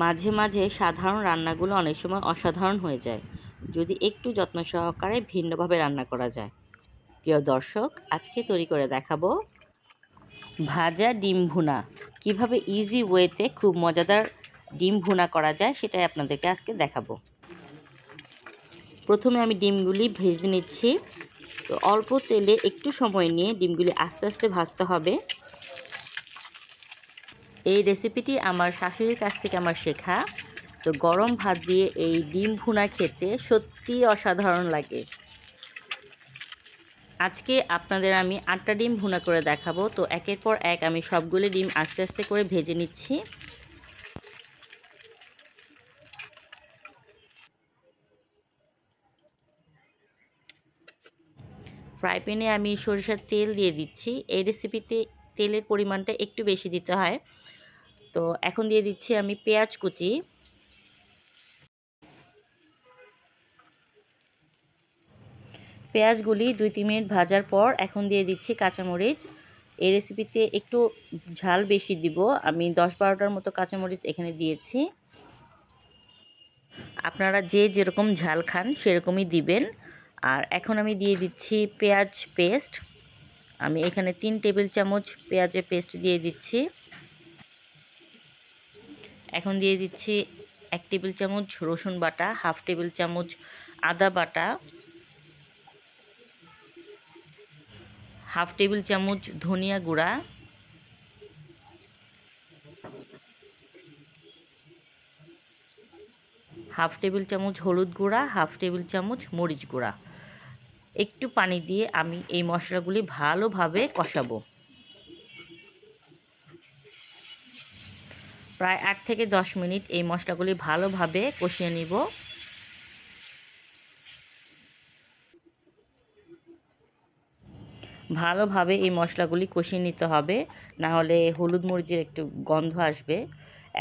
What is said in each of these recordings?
মাঝে মাঝে সাধারণ রান্নাগুলো অনেক সময় অসাধারণ হয়ে যায়, যদি একটু যত্ন সহকারে ভিন্নভাবে রান্না করা যায়। প্রিয় দর্শক, আজকে তৈরি করে দেখাবো ভাজা ডিম ভুনা। কীভাবে ইজি ওয়েতে খুব মজাদার ডিম ভুনা করা যায় সেটাই আপনাদেরকে আজকে দেখাবো। প্রথমে আমি ডিমগুলি ভেজে নিচ্ছি। তো অল্প তেলে একটু সময় নিয়ে ডিমগুলি আস্তে আস্তে ভাজতে হবে। এই রেসিপিটি আমার শাশুড়ির কাছ থেকে আমার শেখা। তো গরম ভাত দিয়ে এই ডিম ভুনা খেতে সত্যি অসাধারণ লাগে। আজকে আপনাদের আমি আটটা ডিম ভুনা করে দেখাবো। তো একের পর এক আমি সবগুলো ডিম আস্তে আস্তে করে ভেজে নিচ্ছি। ফ্রাই প্যানে আমি সরিষার তেল দিয়ে দিচ্ছি। এই রেসিপিতে তেলের পরিমাণটা একটু বেশি দিতে হয়। তো এখন দিয়ে দিচ্ছি আমি পেঁয়াজ কুচি। পেঁয়াজগুলি দুই তিন মিনিট ভাজার পর এখন দিয়ে দিচ্ছি কাঁচামরিচ। এই রেসিপিতে একটু ঝাল বেশি দিব। আমি দশ বারোটার মতো কাঁচামরিচ এখানে দিয়েছি। আপনারা যে যেরকম ঝাল খান সেরকমই দিবেন। আর এখন আমি দিয়ে দিচ্ছি পেঁয়াজ পেস্ট। আমি এখানে তিন টেবিল চামচ পেঁয়াজের পেস্ট দিয়ে দিচ্ছি। এখন দিয়ে দিচ্ছি এক টেবিল চামচ রসুন বাটা, হাফ টেবিল চামচ আদা বাটা, হাফ টেবিল চামচ ধনিয়া গুঁড়া, হাফ টেবিল চামচ হলুদ গুঁড়া, হাফ টেবিল চামচ মরিচ গুঁড়া। একটু পানি দিয়ে আমি এই মশলাগুলি ভালোভাবে কষাবো। প্রায় আট থেকে দশ মিনিট এই মশলাগুলি ভালোভাবে কষিয়ে নিব। ভালোভাবে এই মশলাগুলি কষিয়ে নিতে হবে, না হলে হলুদ মরিচের একটু গন্ধ আসবে।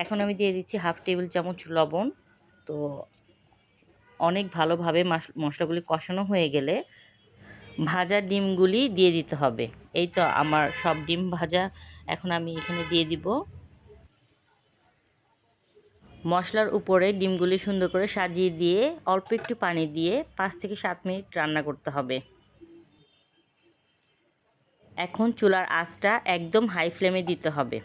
এখন আমি দিয়ে দিচ্ছি হাফ টেবিল চামচ লবণ। তো অনেক ভালোভাবে মশলাগুলি কষানো হয়ে গেলে ভাজা ডিমগুলি দিয়ে দিতে হবে। এই তো আমার সব ডিম ভাজা। এখন আমি এখানে দিয়ে দিব। মশলার উপরে ডিমগুলি সুন্দর করে সাজিয়ে দিয়ে অল্প একটু পানি দিয়ে পাঁচ থেকে সাত মিনিট রান্না করতে হবে। এখন চুলার আঁচটা একদম হাই ফ্লেমে দিতে হবে।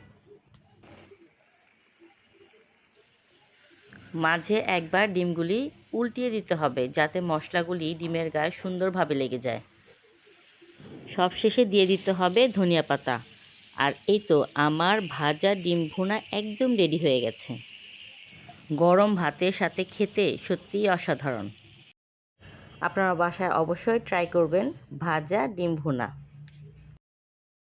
মাঝে একবার ডিমগুলি উল্টিয়ে দিতে হবে যাতে মশলাগুলি ডিমের গায়ে সুন্দরভাবে লেগে যায়। সব শেষে দিয়ে দিতে হবে ধনিয়া পাতা। আর এই তো আমার ভাজা ডিম ভুনা একদম রেডি হয়ে গেছে। গরম ভাতের সাথে খেতে সত্যিই অসাধারণ। আপনারা বাসায় অবশ্যই ট্রাই করবেন ভাজা ডিম ভুনা।